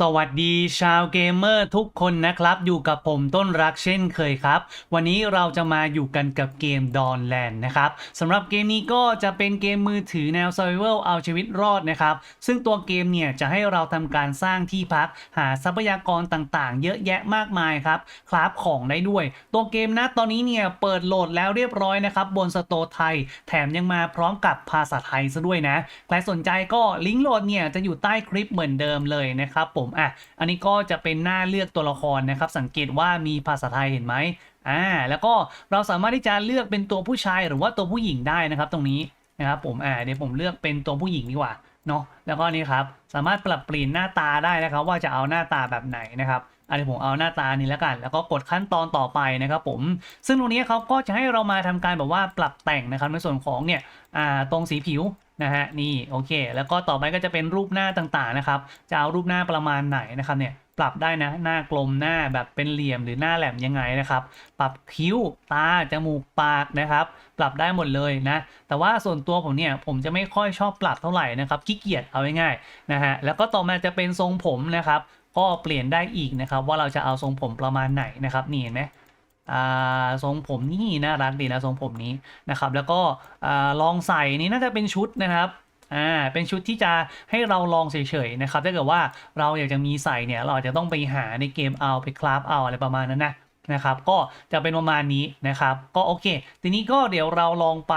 สวัสดีชาวเกมเมอร์ทุกคนนะครับ อยู่กับผมต้นรักเช่นเคยครับ วันนี้เราจะมาอยู่กันกับเกม Dawnland นะครับสำหรับเกมนี้ก็จะเป็นเกมมือถือแนว Survival เอาชีวิตรอดนะครับ ซึ่งตัวเกมเนี่ยจะให้เราทำการสร้างที่พัก หาทรัพยากรต่างๆ เยอะแยะมากมายครับคราฟของได้ด้วย ตัวเกมนะตอนนี้เนี่ยเปิดโหลดแล้วเรียบร้อยนะครับบนสโตร์ไทย แถมยังมาพร้อมกับภาษาไทยซะด้วยนะใครสนใจก็ลิงก์โหลดเนี่ยจะอยู่ใต้คลิปเหมือนเดิมเลยนะครับผมอะอันนี้ก็จะเป็นหน้าเลือกตัวละครนะครับ สังเกตว่ามีภาษาไทยเห็นไหมอ่าแล้วก็เราสามารถที่จะเลือกเป็นตัวผู้ชายหรือว่าตัวผู้หญิงได้นะครับ ตรงนี้นะครับผมอ่าเดี๋ยวผมเลือกเป็นตัวผู้หญิงดีกว่าเนาะแล้วก็นี่ครับสามารถปรับเปลี่ยนหน้าตาได้นะครับ ว่าจะเอาหน้าตาแบบไหนนะครับอันนี้ผมเอาหน้าตานี้แล้วกัน แล้วก็กดขั้นตอนต่อไปนะครับผม ซึ่งตรงนี้เขาก็จะให้เรามาทำการแบบว่าปรับแต่งนะครับในส่วนของเนี่ยอ่าตรงสีผิว นะฮะนี่โอเค แล้วก็ต่อไปก็จะเป็นรูปหน้าต่างๆนะครับ จะเอารูปหน้าประมาณไหนนะครับเนี่ยปรับได้นะหน้ากลมหน้าแบบเป็นเหลี่ยมหรือหน้าแหลมยังไงนะครับ ปรับคิ้วตาจมูกปากนะครับ ปรับได้หมดเลยนะ แต่ว่าส่วนตัวผมเนี่ยผมจะไม่ค่อยชอบปรับเท่าไหร่นะครับขี้เกียจเอาง่ายๆนะฮะแล้วก็ต่อมาจะเป็นทรงผมนะครับ ก็เปลี่ยนได้อีกนะครับ ว่าเราจะเอาทรงผมประมาณไหนนะครับนี่เห็นไหม ทรงผมนี่น่ารักดีนะทรงผมนี้นะครับ แล้วก็ลองใส่นี่น่าจะเป็นชุดนะครับอ่าเป็นชุดที่จะให้เราลองเฉยๆนะครับถ้าเกิดว่าเราอยากจะมีใส่เนี่ยเราอาจจะต้องไปหาในเกมเอาไปคราฟเอาอะไรประมาณนั้นนะ นะครับก็จะเป็นประมาณนี้นะครับก็โอเค ทีนี้ก็เดี๋ยวเราลองไป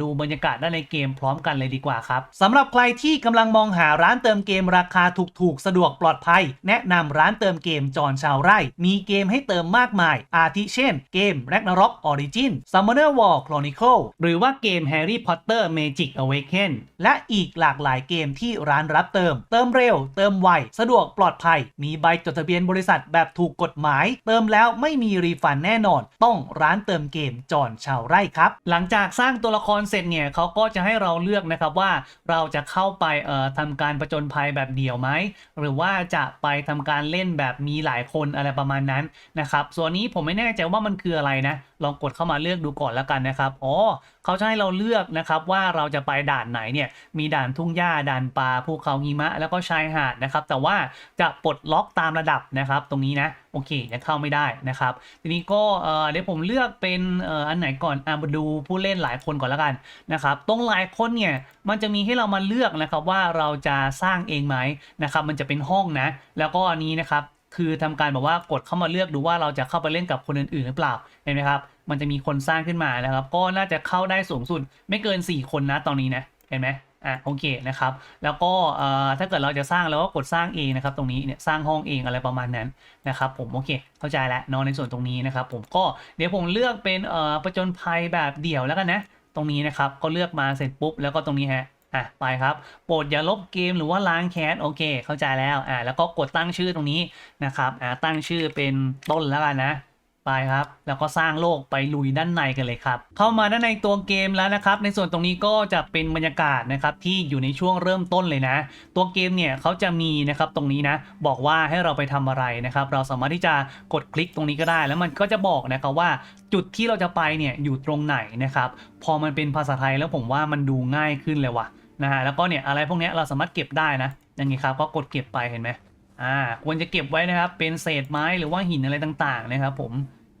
ดูบรรยากาศด้านในเกมพร้อมกันเลยดีกว่าครับสำหรับใครที่กำลังมองหาร้านเติมเกมราคาถูกๆ สะดวกปลอดภัย แนะนำร้านเติมเกมจอนชาวไร่ มีเกมให้เติมมากมาย อาทิเช่น เกม Ragnarok Origin Summoner War Chronicle หรือว่าเกม Harry Potter Magic Awaken และอีกหลากหลายเกมที่ร้านรับเติม เติมเร็ว เติมไวสะดวกปลอดภัย มีใบจดทะเบียนบริษัทแบบถูกกฎหมาย เติมแล้วไม่มีรีฟันแน่นอน ต้องร้านเติมเกมจอนชาวไร่ครับ หลังจากสร้างตัวละครเสร็จเนี่ยเขาก็จะให้เราเลือกนะครับว่าเราจะเข้าไปเอ่อทำการประจนภัยแบบเดี่ยวไหมหรือว่าจะไปทำการเล่นแบบมีหลายคนอะไรประมาณนั้นนะครับส่วนนี้ผมไม่แน่ใจว่ามันคืออะไรนะ ลองกดเข้ามาเลือกดูก่อนแล้วกันนะครับอ๋อเขาจะให้เราเลือกนะครับว่าเราจะไปด่านไหนเนี่ยมีด่านทุ่งหญ้าด่านป่าภูเขาหิมะ แล้วก็ชายหาดนะครับ แต่ว่าจะปลดล็อกตามระดับนะครับ ตรงนี้นะโอเคยังเข้าไม่ได้นะครับ ทีนี้ก็เดี๋ยวผมเลือกเป็นอันไหนก่อนอะมาดูผู้เล่นหลายคนก่อนแล้วกันนะครับตรงหลายคนเนี่ยมันจะมีให้เรามาเลือกนะครับว่าเราจะสร้างเองไหมนะครับ มันจะเป็นห้องนะ แล้วก็อันนี้นะครับ คือทำการแบบว่ากดเข้ามาเลือกดูว่าเราจะเข้าไปเล่นกับคนอื่นๆหรือเปล่าเห็นไหมครับ มันจะมีคนสร้างขึ้นมานะครับ ก็น่าจะเข้าได้สูงสุดไม่เกิน 4 คนนะตอนนี้นะเห็นไหมอะโอเคนะครับ แล้วก็เอ่อถ้าเกิดเราจะสร้างเราก็กดสร้างเองนะครับ ตรงนี้เนี่ยสร้างห้องเองอะไรประมาณนั้นนะครับผมโอเค เข้าใจแล้วนอนในส่วนตรงนี้นะครับ ผมก็เดี๋ยวผมเลือกเป็นเอ่อประจนภัยแบบเดี่ยวแล้วกันนะ ตรงนี้นะครับก็เลือกมาเสร็จปุ๊บแล้วก็ตรงนี้ฮะ อะไปครับโปรดอย่าลบเกมหรือว่าล้างแค้นโอเค เข้าใจแล้วอ่าแล้วก็กดตั้งชื่อตรงนี้นะครับอ่าตั้งชื่อเป็นต้นแล้วกันนะไปครับแล้วก็สร้างโลกไปลุยด้านในกันเลยครับ เข้ามาด้านในตัวเกมแล้วนะครับ ในส่วนตรงนี้ก็จะเป็นบรรยากาศนะครับที่อยู่ในช่วงเริ่มต้นเลยนะ ตัวเกมเนี่ยเขาจะมีนะครับตรงนี้นะ บอกว่าให้เราไปทำอะไรนะครับ เราสามารถที่จะกดคลิกตรงนี้ก็ได้ แล้วมันก็จะบอกนะครับว่าจุดที่เราจะไปเนี่ยอยู่ตรงไหนนะครับ พอมันเป็นภาษาไทยแล้วผมว่ามันดูง่ายขึ้นเลยว่ะ นะฮะแล้วก็เนี่ยอะไรพวกนี้เราสามารถเก็บได้นะอย่างนี้ครับก็กดเก็บไปเห็นไหมอ่าควรจะเก็บไว้นะครับ เป็นเศษไม้หรือว่าหินอะไรต่างๆนะครับ ผม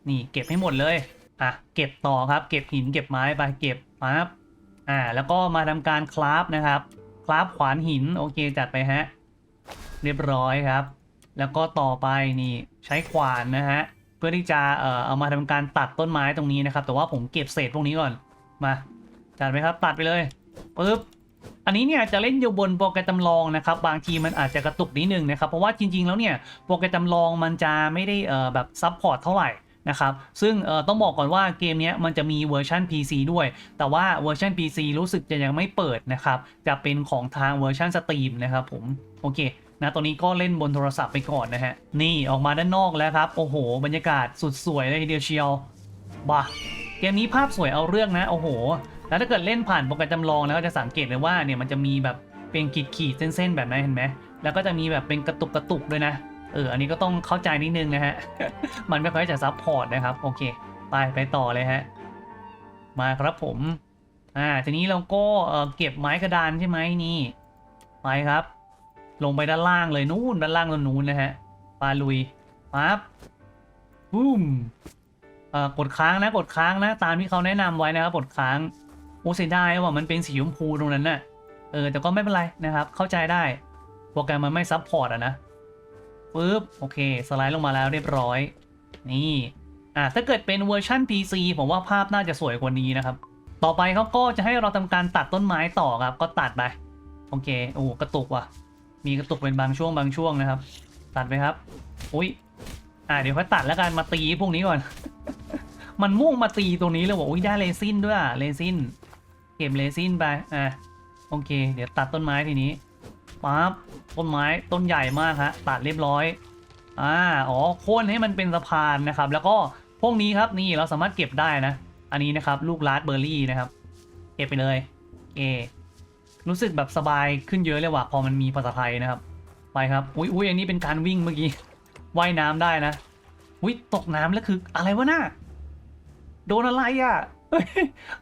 นี่เก็บให้หมดเลยอะเก็บต่อครับ เก็บหินเก็บไม้ไปเก็บปั๊บอ่าแล้วก็มาทำการคราฟนะครับคราฟขวานหินโอเคจัดไปฮะเรียบร้อยครับ แล้วก็ต่อไปนี่ใช้ขวานนะฮะเพื่อที่จะเอ่อเอามาทำการตัดต้นไม้ตรงนี้นะครับ แต่ว่าผมเก็บเศษพวกนี้ก่อนมาจัดไปครับตัดไปเลยปึ๊บ อันนี้เนี่ยจะเล่นอยู่บนโปรแกรมจำลองนะครับบางทีมันอาจจะกระตุกนิดนึงนะครับเพราะว่าจริง ๆ แล้วเนี่ยโปรแกรมจำลองมันจะไม่ได้แบบซับพอร์ตเท่าไหร่นะครับซึ่งต้องบอกก่อนว่าเกมนี้มันจะมีเวอร์ชัน PC ด้วย แต่ว่าเวอร์ชัน PC รู้สึกจะยังไม่เปิดนะครับจะเป็นของทางเวอร์ชันสตรีมนะครับผมโอเคนะตอนนี้ก็เล่นบนโทรศัพท์ไปก่อนนะฮะนี่ออกมาด้านนอกแล้วครับ โอ้โห บรรยากาศสุดสวยเลยทีเดียวเชียวบ้าเกมนี้ภาพสวยเอาเรื่องนะ โอ้โห แล้วถ้าเกิดเล่นผ่านโปรแกรมจำลองแล้วก็จะสังเกตเลยว่าเนี่ยมันจะมีแบบเป็นขีดขีดเส้นๆแบบนั้นเห็นไหมแล้วก็จะมีแบบเป็นกระตุกกระตุกด้วยนะเอออันนี้ก็ต้องเข้าใจนิดนึงนะฮะมันไม่ค่อยจะซับพอร์ตนะครับโอเค ไปไปต่อเลยฮะมาครับผมอ่าทีนี้เราก็เออเก็บไม้กระดานใช่ไหมนี่ไปครับ ลงไปด้านล่างเลยนู่นด้านล่างตรงนู้นนะฮะปาลุยปั๊บบูมเอ่อกดค้างนะกดค้างนะ ตามที่เขาแนะนำไว้นะครับกดค้าง โอ้เสียดายว่ามันเป็นสีชมพูตรงนั้นน่ะ เออ แต่ก็ไม่เป็นไรนะครับ เข้าใจได้ โปรแกรมมันไม่ซับพอร์ตอะนะปึ๊บ โอเค สไลด์ลงมาแล้วเรียบร้อย นี่ อะถ้าเกิดเป็นเวอร์ชัน PC ผมว่าภาพน่าจะสวยกว่านี้นะครับ ต่อไปเขาก็จะให้เราทำการตัดต้นไม้ต่อครับ ก็ตัดไป โอเค โอ้กระตุกว่ะ มีกระตุกเป็นบางช่วงบางช่วงนะครับ ตัดไปครับ อุ้ย อ่าเดี๋ยวค่อยตัดแล้วกัน มาตีพวกนี้ก่อน มันมุ่งมาตีตรงนี้เลยบอกอุ้ยได้เรซินด้วยอะเรซิน เก็บเรซินไป อะ โอเค เดี๋ยวตัดต้นไม้ทีนี้ปั๊บต้นไม้ต้นใหญ่มากฮะตัดเรียบร้อย อ่า อ๋อ โค่นให้มันเป็นสะพานนะครับ แล้วก็พวกนี้ครับนี่เราสามารถเก็บได้นะ อันนี้นะครับลูกลาสเบอร์รี่นะครับ เก็บไปเลยเอรู้สึกแบบสบายขึ้นเยอะเลยว่ะพอมันมีภาษาไทยนะครับ ไปครับ อุ้ยอุ้ยอันนี้เป็นการวิ่งเมื่อกี้ว่ายน้ำได้นะ อุ้ยตกน้ำแล้วคืออะไรวะน่ะโดนอะไรอะ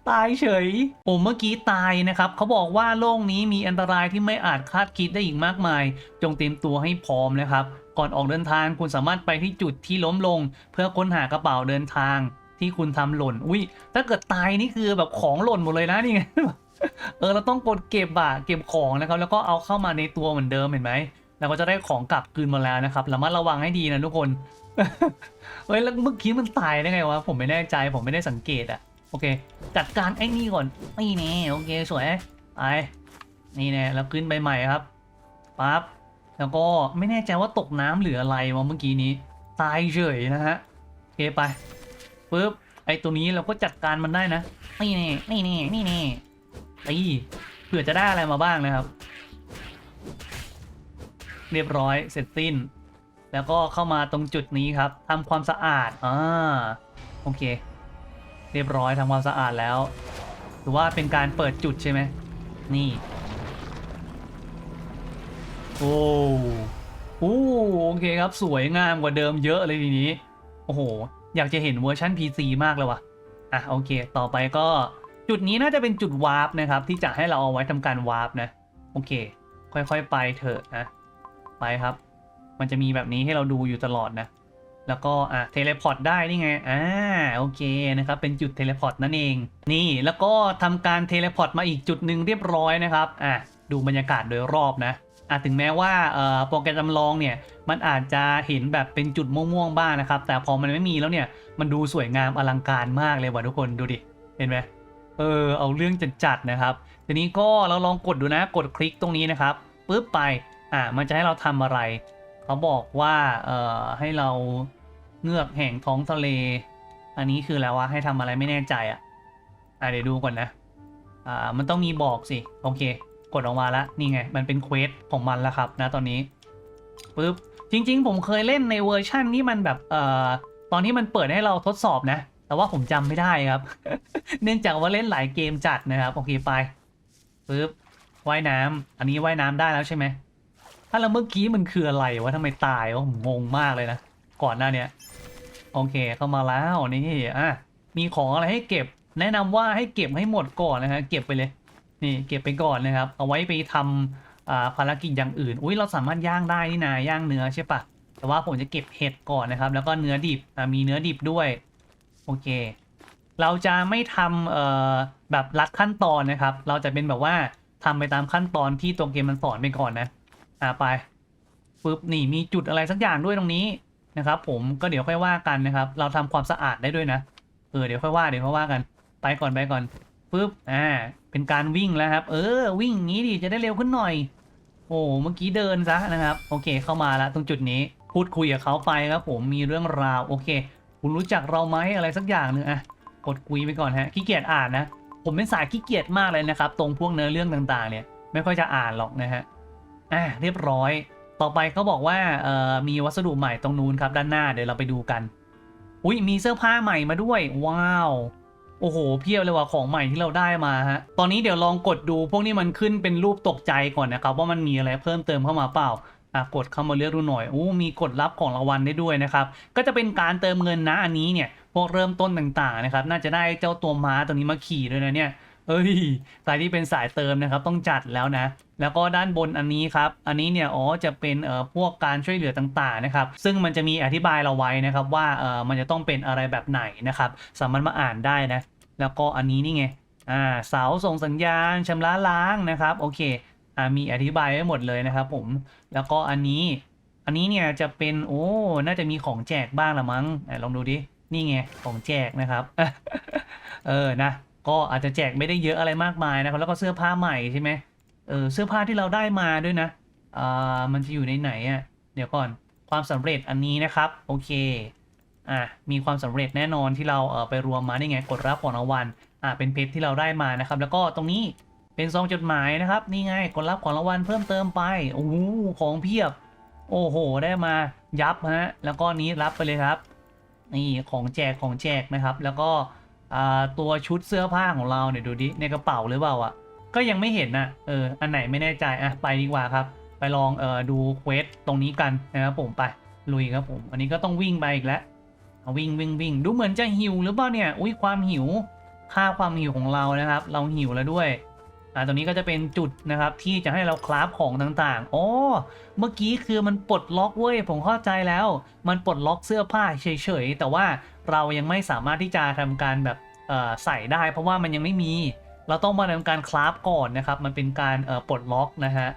ตายเฉยโอ้เมื่อกี้ตายนะครับ เขาบอกว่าโลกนี้มีอันตรายที่ไม่อาจคาดคิดได้อีกมากมาย จงเตรียมตัวให้พร้อมนะครับ ก่อนออกเดินทางคุณสามารถไปที่จุดที่ล้มลง เพื่อค้นหากระเป๋าเดินทางที่คุณทำหล่น อุ้ย ถ้าเกิดตายนี่คือแบบของหล่นหมดเลยนะนี่ไง เออ เราต้องกดเก็บอะเก็บของนะครับ แล้วก็เอาเข้ามาในตัวเหมือนเดิมเห็นไหมเราก็จะได้ของกลับคืนมาแล้วนะครับ ระมัดระวังให้ดีนะทุกคน เฮ้ย แล้วเมื่อกี้มันตายได้ไงวะ ผมไม่แน่ใจ ผมไม่ได้สังเกตอะ โอเค จัดการไอ้นี่ก่อนนี่แน่โอเคสวยไปนี่แน่แล้วขึ้นไปใหม่ครับปั๊บแล้วก็ไม่แน่ใจว่าตกน้ำหรืออะไรวะเมื่อกี้นี้ตายเฉยนะฮะโอเคไปปึ๊บไอ้ตัวนี้เราก็จัดการมันได้นะนี่แน่นี่แน่นี่แน่ตีเผื่อจะได้อะไรมาบ้างนะครับ เรียบร้อยเสร็จสิ้น แล้วก็เข้ามาตรงจุดนี้ครับทำความสะอาดอ่าโอเค เรียบร้อยทำความสะอาดแล้วถือว่าเป็นการเปิดจุดใช่ไหมนี่โอ้โอ้โอเคครับสวยงามกว่าเดิมเยอะเลยทีนี้ โอ้โห อยากจะเห็นเวอร์ชัน PC มากเลยว่ะอะโอเค ต่อไปก็จุดนี้น่าจะเป็นจุดวาร์ปนะครับ ที่จะให้เราเอาไว้ทำการวาร์ปนะ โอเค ค่อยๆไปเถอะนะ ไปครับ มันจะมีแบบนี้ให้เราดูอยู่ตลอดนะ แล้วก็อะเทเลพอร์ตได้นี่ไงอ่าโอเคนะครับเป็นจุดเทเลพอร์ตนั่นเอง นี่แล้วก็ทำการเทเลพอร์ตมาอีกจุดหนึ่งเรียบร้อยนะครับอะดูบรรยากาศโดยรอบนะอะถึงแม้ว่าเอ่อโปรแกรมจำลองเนี่ยมันอาจจะเห็นแบบเป็นจุดม่วงๆบ้างนะครับ แต่พอมันไม่มีแล้วเนี่ยมันดูสวยงามอลังการมากเลยว่ะทุกคนดูดิเห็นไหมเออเอาเรื่องจัดๆนะครับ ทีนี้ก็เราลองกดดูนะกดคลิกตรงนี้นะครับปึ๊บไปอะมันจะให้เราทำอะไร เขาบอกว่าเอ่อให้เรา เงือกแห่งท้องทะเล อันนี้คือแล้วว่าให้ทำอะไรไม่แน่ใจอะอะเดี๋ยวดูก่อนนะ อ่า มันต้องมีบอกสิ โอเค กดออกมาล้วนี่ไง มันเป็นเควสของมันแล้วครับนะตอนนี้ปึ๊บจริง ๆ ผมเคยเล่นในเวอร์ชั่นที่มันแบบเอ่อตอนที่มันเปิดให้เราทดสอบนะ แต่ว่าผมจำไม่ได้ครับ เนื่องจากว่าเล่นหลายเกมจัดนะครับโอเคไปปึ๊บว่ายน้ำอันนี้ว่ายน้ำได้แล้วใช่ไหมถ้าเราเมื่อกี้มันคืออะไรวะทำไมตายวะผมงงมากเลยนะก่อนหน้าเนี้ย โอเคเข้ามาแล้วนี่อะมีของอะไรให้เก็บ แนะนำว่าให้เก็บให้หมดก่อนนะฮะเก็บไปเลยนี่เก็บไปก่อนนะครับ เอาไว้ไปทำอ่าภารกิจอย่างอื่น อุ้ยเราสามารถย่างได้นี่นาย่างเนื้อใช่ปะแต่ว่าผมจะเก็บเห็ดก่อนนะครับ แล้วก็เนื้อดิบมีเนื้อดิบด้วยโอเค เราจะไม่ทำแบบรัดขั้นตอนนะครับ เราจะเป็นแบบว่าทำไปตามขั้นตอนที่ตัวเกมมันสอนไปก่อนนะอ่าไปปึ๊บนี่มีจุดอะไรสักอย่างด้วยตรงนี้ นะครับผมก็เดี๋ยวค่อยว่ากันนะครับ เราทำความสะอาดได้ด้วยนะเออเดี๋ยวค่อยว่าเดี๋ยวค่อยว่ากัน ไปก่อนไปก่อนปึ๊บอ่าเป็นการวิ่งแล้วครับ เออ วิ่งอย่างนี้ดิจะได้เร็วขึ้นหน่อย โอ้เมื่อกี้เดินซะนะครับ โอเคเข้ามาแล้วตรงจุดนี้พูดคุยกับเขาไปครับ ผมมีเรื่องราวโอเค คุณรู้จักเราไหมอะไรสักอย่างหนึ่งอะกดคุยไปก่อนฮะขี้เกียจอ่านนะผมเป็นสายขี้เกียจมากเลยนะครับ ตรงพวกเนื้อเรื่องต่างๆ เนี่ย ไม่ค่อยจะอ่านหรอกนะฮะอะเรียบร้อย ต่อไปเขาบอกว่าเอ่อมีวัสดุใหม่ตรงนู้นครับด้านหน้าเดี๋ยวเราไปดูกัน อุ้ยมีเสื้อผ้าใหม่มาด้วย ว้าว โอ้โห เพียบเลยว่ะของใหม่ที่เราได้มาฮะ ตอนนี้เดี๋ยวลองกดดูพวกนี้มันขึ้นเป็นรูปตกใจก่อนนะครับ ว่ามันมีอะไรเพิ่มเติมเข้ามาเปล่าอะกดเข้ามาเลือกดูหน่อยอู้มีกดรับของรางวัลได้ด้วยนะครับ ก็จะเป็นการเติมเงินนะอันนี้เนี่ย พวกเริ่มต้นต่างๆนะครับ น่าจะได้เจ้าตัวม้าตัวนี้มาขี่ด้วยนะเนี่ย เอ้ยใครที่เป็นสายเติมนะครับต้องจัดแล้วนะ แล้วก็ด้านบนอันนี้ครับ อันนี้เนี่ยอ๋อจะเป็นเอ่อพวกการช่วยเหลือต่างๆนะครับ ซึ่งมันจะมีอธิบายเราไว้นะครับว่าเอ่อมันจะต้องเป็นอะไรแบบไหนนะครับ สามารถมาอ่านได้นะ แล้วก็อันนี้นี่ไง อ่าเสาส่งสัญญาณชำระล้างนะครับ โอเค อ่ามีอธิบายไว้หมดเลยนะครับผม แล้วก็อันนี้ อันนี้เนี่ยจะเป็นโอ้ น่าจะมีของแจกบ้างละมั้งลองดูดิ นี่ไงของแจกนะครับ เออนะ ก็อาจจะแจกไม่ได้เยอะอะไรมากมายนะครับแล้วก็เสื้อผ้าใหม่ใช่ไหมเออเสื้อผ้าที่เราได้มาด้วยนะอ่ามันจะอยู่ในไหนอะ่ะเดี๋ยวก่อนความสำเร็จอันนี้นะครับโอเคอะมีความสำเร็จแน่นอนที่เราเออไปรวมมาได้ไงกดรับของรางวัลอ่าเป็นเพชรที่เราได้มานะครับ แล้วก็ตรงนี้เป็นซองจดหมายนะครับนี่ไงกดรับของรางวัลเพิ่มเติมไปโอ้โหของเพียบ โอ้โห ได้มายับฮะแล้วก็นี้รับไปเลยครับ นี่ของแจกของแจกนะครับ แล้วก็ ตัวชุดเสื้อผ้าของเราเนี่ยดูดิในกระเป๋าหรือเปล่าอะก็ยังไม่เห็นนะเอออันไหนไม่แน่ใจอะไปดีกว่าครับ ไปลองเออดูเควสตรงนี้กันนะครับผมไปลุยครับผม อันนี้ก็ต้องวิ่งไปอีกแล้ววิ่งวิ่งวิ่งดูเหมือนจะหิวหรือเปล่าเนี่ยอุ้ยความหิวค่าความหิวของเรานะครับ เราหิวแล้วด้วย อ่าตรงนี้ก็จะเป็นจุดนะครับที่จะให้เราคราฟของต่างๆอ๋อเมื่อกี้คือมันปลดล็อกเว้ยผมเข้าใจแล้ว มันปลดล็อกเสื้อผ้าเฉยๆแต่ว่าเรายังไม่สามารถที่จะทำการแบบใส่ได้ เพราะว่ามันยังไม่มี เราต้องมาทำการคราฟก่อนนะครับ มันเป็นการปลดล็อกนะฮะ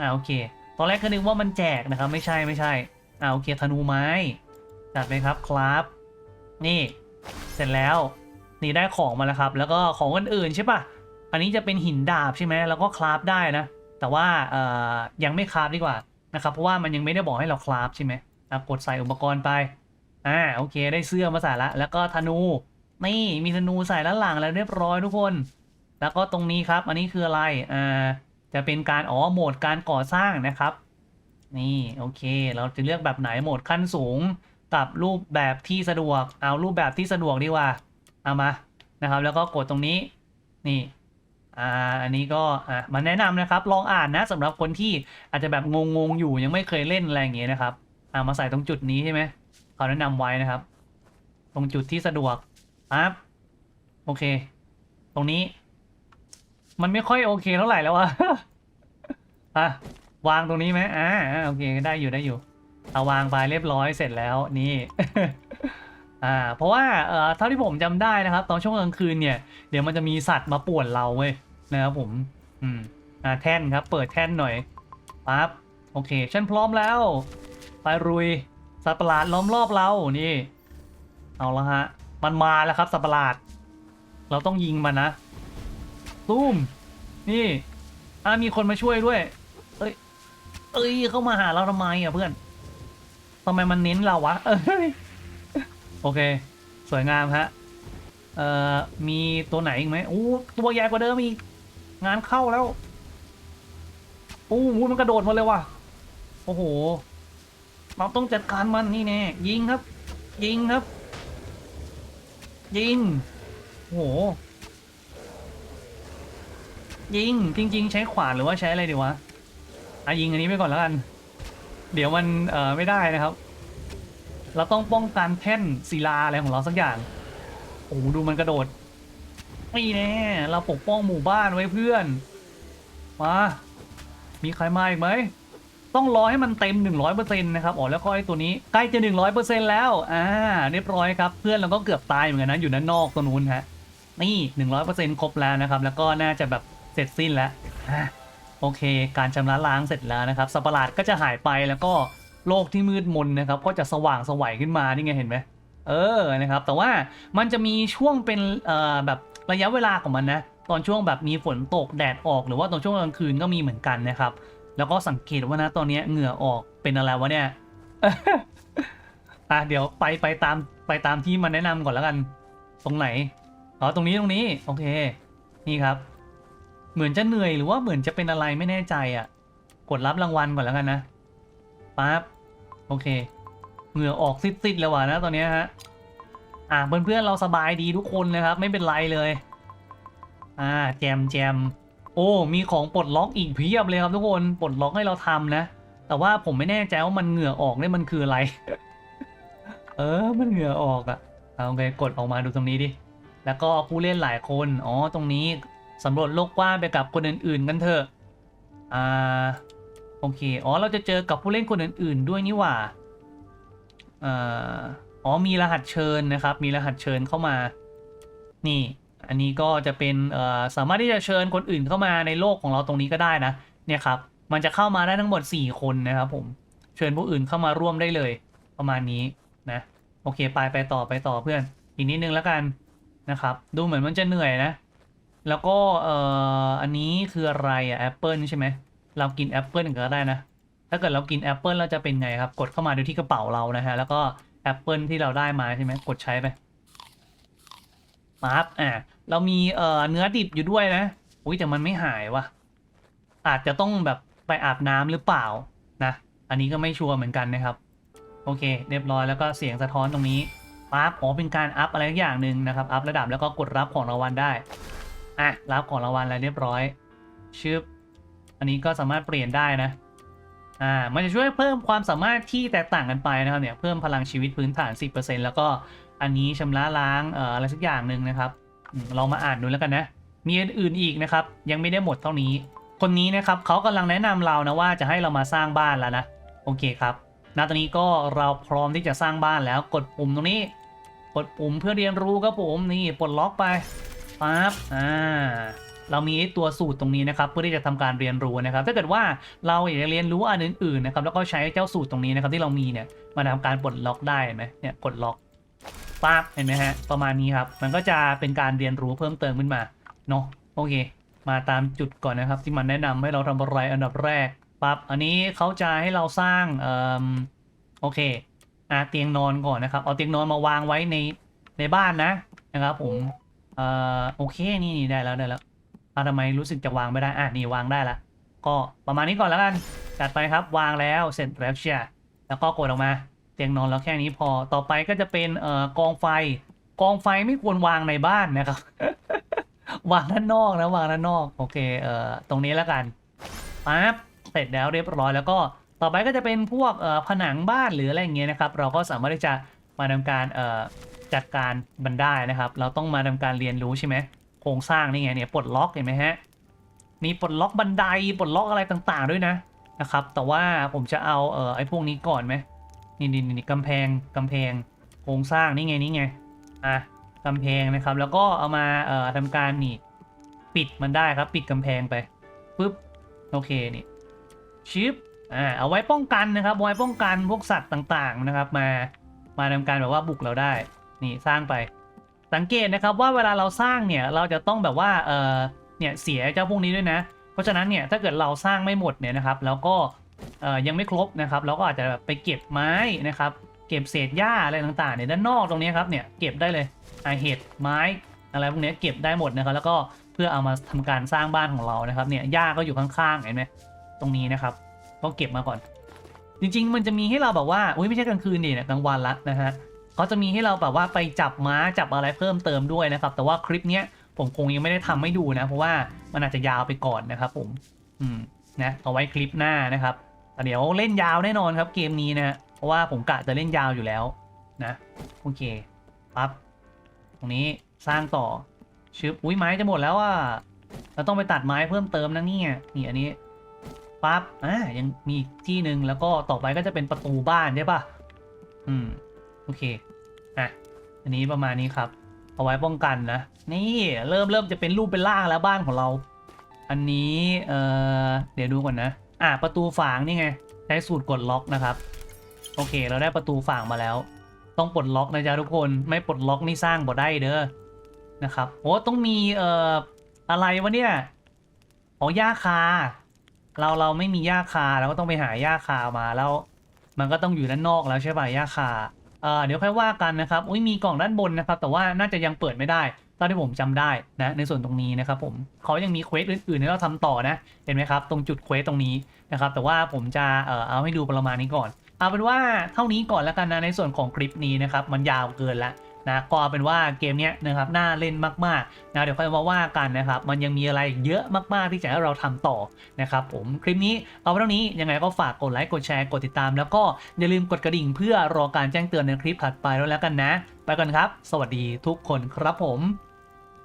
อ่าโอเค ตอนแรกก็นึกว่ามันแจกนะครับ ไม่ใช่ไม่ใช่อ่าโอเคธนูไม้จัดเลยครับครับนี่ เสร็จแล้วนี่ได้ของมาแล้วครับ แล้วก็ของอื่นๆใช่ปะ อันนี้จะเป็นหินดาบใช่ไหมแล้วก็คราฟได้นะ แต่ว่าเอ่อยังไม่คราฟดีกว่านะครับเพราะว่ามันยังไม่ได้บอกให้เราคราฟใช่ไหมกดใส่อุปกรณ์ไปอ่าโอเค ได้เสื้อมาใส่ละแล้วก็ธนูนี่มีธนูใส่แล้วหลังแล้วเรียบร้อยทุกคน แล้วก็ตรงนี้ครับ อันนี้คืออะไรอ่าจะเป็นการอ๋อโหมดการก่อสร้างนะครับ นี่โอเค เราจะเลือกแบบไหนโหมดขั้นสูงกับรูปแบบที่สะดวกเอารูปแบบที่สะดวกดีกว่าเอามานะครับ แล้วก็กดตรงนี้นี่ อ่าอันนี้ก็อะมาแนะนำนะครับ ลองอ่านนะสำหรับคนที่อาจจะแบบงงๆอยู่ยังไม่เคยเล่นอะไรอย่างเงี้ยนะครับอ่ามาใส่ตรงจุดนี้ใช่ไหมเขาแนะนำไว้นะครับ ตรงจุดที่สะดวกปั๊บโอเค ตรงนี้ มันไม่ค่อยโอเคเท่าไหร่แล้วอะอะวางตรงนี้ไหมอ่าอ่าโอเคได้อยู่ได้อยู่เอาวางไปเรียบร้อยเสร็จแล้วนี่ อ่าเพราะว่าเอ่อเท่าที่ผมจำได้นะครับ ตอนช่วงกลางคืนเนี่ยเดี๋ยวมันจะมีสัตว์มาป่วนเราเว้ยนะครับผมอืมอ่าแท่นครับ เปิดแท่นหน่อยปั๊บโอเคฉันพร้อมแล้ว ไปรุยสัตว์ประหลาดล้อมรอบเรานี่ เอาละฮะ มันมาแล้วครับสัตว์ประหลาด เราต้องยิงมันนะตุ้มนี่อ่ามีคนมาช่วยด้วย เอ้ย เอ้ยเข้ามาหาเราทำไมอะเพื่อนทำไมมันเน้นเราวะเอ้ย โอเค สวยงามฮะ เอ่อ มีตัวไหนอีกไหมโอ้ตัวใหญ่กว่าเดิมอีก งานเข้าแล้วอู้หูมันกระโดดมาเลยว่ะ โอ้โห เราต้องจัดการมันนี่แน่ ยิงครับ ยิงครับ ยิง โอ้โห ยิง จริง ๆ ใช้ขวานหรือว่าใช้อะไรดีวะ อะยิงอันนี้ไปก่อนแล้วกัน เดี๋ยวมัน เอ่อ ไม่ได้นะครับ เราต้องป้องกันแท่นศิลาอะไรของเราสักอย่าง โอ้ดูมันกระโดด ไม่แน่ เราปกป้องหมู่บ้านไว้เพื่อน มา มีใครมาอีกไหม ต้องรอให้มันเต็ม 100%นะครับ อ๋อแล้วก็ไอ้ตัวนี้ใกล้จะ 100%แล้ว อ่า เรียบร้อยครับ เพื่อนเราก็เกือบตายเหมือนกันนะ อยู่ด้านนอกตัวนู้นฮะ นี่ 100%ครบแล้วนะครับ แล้วก็น่าจะแบบเสร็จสิ้นแล้ว โอเค การชำระล้างเสร็จแล้วนะครับ สัประหลาดก็จะหายไปแล้วก็ โลกที่มืดมนนะครับ ก็จะสว่างสวัยขึ้นมานี่ไงเห็นไหมเออนะครับ แต่ว่ามันจะมีช่วงเป็นเอ่อแบบระยะเวลาของมันนะตอนช่วงแบบมีฝนตกแดดออกหรือว่าตอนช่วงกลางคืนก็มีเหมือนกันนะครับ แล้วก็สังเกตว่านะตอนนี้เหงื่อออกเป็นอะไรวะเนี่ยอะเดี๋ยวไปไปตามไปตามที่มันแนะนำก่อนแล้วกัน ตรงไหนอ๋อตรงนี้ตรงนี้โอเค นี่ครับ เหมือนจะเหนื่อยหรือว่าเหมือนจะเป็นอะไรไม่แน่ใจอะ กดรับรางวัลก่อนแล้วกันนะปั๊บ โอเค เหงื่อออกซิดๆเลยว่ะนะตอนนี้ฮะ อ่าเพื่อนๆเราสบายดีทุกคนนะครับ ไม่เป็นไรเลย อ่าแจมแจมโอ้ มีของปลดล็อกอีกเพียบเลยครับทุกคนปลดล็อกให้เราทำนะ แต่ว่าผมไม่แน่ใจว่ามันเหงื่อออกเนี่ยมันคืออะไร เออ มันเหงื่อออกอะอะโอเคกดออกมาดูตรงนี้ดิ แล้วก็ผู้เล่นหลายคน อ๋อ ตรงนี้สำรวจโลกกว้างไปกับคนอื่นๆกันเถอะ อ่า โอเค อ๋อ เราจะเจอกับผู้เล่นคนอื่น ๆ ด้วยนี่หว่าอ่าอ๋อ มีรหัสเชิญนะครับ มีรหัสเชิญเข้ามา นี่ อันนี้ก็จะเป็นเอ่อสามารถที่จะเชิญคนอื่นเข้ามาในโลกของเราตรงนี้ก็ได้นะ เนี่ยครับ มันจะเข้ามาได้ทั้งหมด 4 คนนะครับผม เชิญผู้อื่นเข้ามาร่วมได้เลย ประมาณนี้นะ โอเค ไปไปต่อไปต่อเพื่อน อีกนิดนึงแล้วกันนะครับ ดูเหมือนมันจะเหนื่อยนะ แล้วก็เอ่ออันนี้คืออะไรอะแอปเปิลใช่ไหม เรากินแอปเปิลก็ได้นะ ถ้าเกิดเรากินแอปเปิลเราจะเป็นไงครับ กดเข้ามาดูที่กระเป๋าเรานะฮะ แล้วก็แอปเปิลที่เราได้มาใช่ไหมกดใช้ไปปั๊บอ่าเรามีเอ่อเนื้อดิบอยู่ด้วยนะ อุ้ยแต่มันไม่หายว่ะ อาจจะต้องแบบไปอาบน้ำหรือเปล่านะ อันนี้ก็ไม่ชัวร์เหมือนกันนะครับ โอเค เรียบร้อยแล้วก็เสียงสะท้อนตรงนี้ปั๊บ อ๋อ เป็นการอัพอะไรสักอย่างหนึ่งนะครับ อัพระดับแล้วก็กดรับของรางวัลได้ อะ รับของรางวัลแล้วเรียบร้อย ชึบ อันนี้ก็สามารถเปลี่ยนได้นะ อ่า มันจะช่วยเพิ่มความสามารถที่แตกต่างกันไปนะครับเนี่ย เพิ่มพลังชีวิตพื้นฐาน 10%แล้วก็อันนี้ชำระล้างเอ่ออะไรสักอย่างหนึ่งนะครับลองมาอ่านดูแล้วกันนะ มีอื่นๆอีกนะครับ ยังไม่ได้หมดเท่านี้ คนนี้นะครับเขากำลังแนะนำเรานะว่าจะให้เรามาสร้างบ้านแล้วนะ โอเคครับณตอนนี้ก็เราพร้อมที่จะสร้างบ้านแล้ว กดปุ่มตรงนี้ กดปุ่มเพื่อเรียนรู้ครับผมนี่ปลดล็อกไปปั๊บ อ่า เรามีตัวสูตรตรงนี้นะครับเพื่อที่จะทำการเรียนรู้นะครับ ถ้าเกิดว่าเราอยากจะเรียนรู้อันอื่นๆนะครับแล้วก็ใช้เจ้าสูตรตรงนี้นะครับที่เรามีเนี่ยมาทำการปลดล็อกได้เห็นไหมเนี่ยกดล็อกปั๊บเห็นไหมฮะประมาณนี้ครับมันก็จะเป็นการเรียนรู้เพิ่มเติมขึ้นมาเนาะโอเค มาตามจุดก่อนนะครับ ที่มันแนะนำให้เราทำอะไรอันดับแรกปั๊บอันนี้เขาจะให้เราสร้างเอ่อโอเคอะเตียงนอนก่อนนะครับเอาเตียงนอนมาวางไว้ในในบ้านนะนะครับผมเอ่อโอเคนี่ได้แล้วได้แล้ว อะทำไมรู้สึกจะวางไม่ได้ อะนี่วางได้ละ ก็ประมาณนี้ก่อนแล้วกัน จัดไปครับวางแล้วเสร็จแล้วเชียร์แล้วก็กดออกมา เตียงนอนแล้วแค่นี้พอ ต่อไปก็จะเป็นเอ่อกองไฟ กองไฟไม่ควรวางในบ้านนะครับ วางด้านนอกนะวางด้านนอก โอเค เอ่อ ตรงนี้แล้วกันปั๊บ เสร็จแล้วเรียบร้อยแล้วก็ต่อไปก็จะเป็นพวกเอ่อผนังบ้านหรืออะไรอย่างเงี้ยนะครับ เราก็สามารถที่จะมาทำการเอ่อจัดการมันได้นะครับ เราต้องมาทำการเรียนรู้ใช่ไหม โครงสร้างนี่ไงเนี่ยปลดล็อกเห็นไหมฮะมีปลดล็อกบันไดปลดล็อกอะไรต่างๆด้วยนะนะครับแต่ว่าผมจะเอาเอ่อไอ้พวกนี้ก่อนไหมนี่นี่นี่กำแพงกำแพงโครงสร้างนี่ไงนี่ไงอะกำแพงนะครับ แล้วก็เอามาเอ่อทำการนี่ปิดมันได้ครับปิดกำแพงไปปุ๊บโอเคนี่ชิปอ่าเอาไว้ป้องกันนะครับไว้ป้องกันพวกสัตว์ต่างๆนะครับ มามาทำการแบบว่าบุกเราได้ นี่สร้างไป สังเกตนะครับว่าเวลาเราสร้างเนี่ยเราจะต้องแบบว่าเออเนี่ยเสียเจ้าพวกนี้ด้วยนะ เพราะฉะนั้นเนี่ยถ้าเกิดเราสร้างไม่หมดเนี่ยนะครับ แล้วก็เออยังไม่ครบนะครับ เราก็อาจจะแบบไปเก็บไม้นะครับ เก็บเศษหญ้าอะไรต่างๆเนี่ยด้านนอกตรงนี้ครับเนี่ยเก็บได้เลยอ่าเห็ดไม้อะไรพวกนี้เก็บได้หมดนะครับ แล้วก็เพื่อเอามาทำการสร้างบ้านของเรานะครับเนี่ยหญ้าก็อยู่ข้างๆเห็นไหมตรงนี้นะครับก็เก็บมาก่อน จริง ๆ มันจะมีให้เราแบบว่าอุ้ยไม่ใช่กลางคืนดิเนี่ยกลางวันละนะฮะ เขาจะมีให้เราแบบว่าไปจับม้าจับอะไรเพิ่มเติมด้วยนะครับ แต่ว่าคลิปเนี้ยผมคงยังไม่ได้ทำให้ดูนะ เพราะว่ามันอาจจะยาวไปก่อนนะครับ ผม อืมนะเอาไว้คลิปหน้านะครับแต่เดี๋ยวเล่นยาวแน่นอนครับเกมนี้นะเพราะว่าผมกะจะเล่นยาวอยู่แล้วนะโอเคปั๊บตรงนี้สร้างต่อชึบอุ้ยไม้จะหมดแล้วอะเราต้องไปตัดไม้เพิ่มเติมนะเนี่ยนี่อันนี้ปั๊บอ่ายังมีที่หนึ่งแล้วก็ต่อไปก็จะเป็นประตูบ้านใช่ปะอืม เค อะ อันนี้ประมาณนี้ครับ เอาไว้ป้องกันนะ นี่เริ่มเริ่มจะเป็นรูปเป็นร่างแล้วบ้านของเรา อันนี้เอ่อเดี๋ยวดูก่อนนะ อะประตูฝางนี่ไง ใช้สูตรกดล็อกนะครับ โอเค เราได้ประตูฝางมาแล้ว ต้องปลดล็อกนะจ๊ะทุกคน ไม่ปลดล็อกนี่สร้างบ่ได้เด้อ นะครับ โอ้ต้องมีเอ่ออะไรวะเนี่ย อ๋อหญ้าคา เราเราไม่มีหญ้าคาเราก็ต้องไปหาหญ้าคามาแล้ว มันก็ต้องอยู่ด้านนอกแล้วใช่ป่ะหญ้าคา เอ่อเดี๋ยวค่อยว่ากันนะครับอุ้ยมีกล่องด้านบนนะครับ แต่ว่าน่าจะยังเปิดไม่ได้ตอนที่ผมจำได้นะในส่วนตรงนี้นะครับผมเขายังมีเควสอื่นๆให้เราทำต่อนะเห็นไหมครับ ตรงจุดเควสตรงนี้นะครับแต่ว่าผมจะเอ่อเอาให้ดูประมาณนี้ก่อน เอาเป็นว่าเท่านี้ก่อนแล้วกันนะในส่วนของคลิปนี้นะครับมันยาวเกินละ นะก็เป็นว่าเกมนี้นะครับน่าเล่นมากๆนะเดี๋ยวค่อยมาว่ากันนะครับ มันยังมีอะไรเยอะมากๆที่จะให้เราทำต่อนะครับผมคลิปนี้เอาไว้เท่านี้ยังไงก็ฝากกดไลค์กดแชร์กดติดตาม แล้วก็อย่าลืมกดกระดิ่งเพื่อรอการแจ้งเตือนในคลิปถัดไปด้วแล้วกันนะ ไปก่อนครับ สวัสดีทุกคนครับผม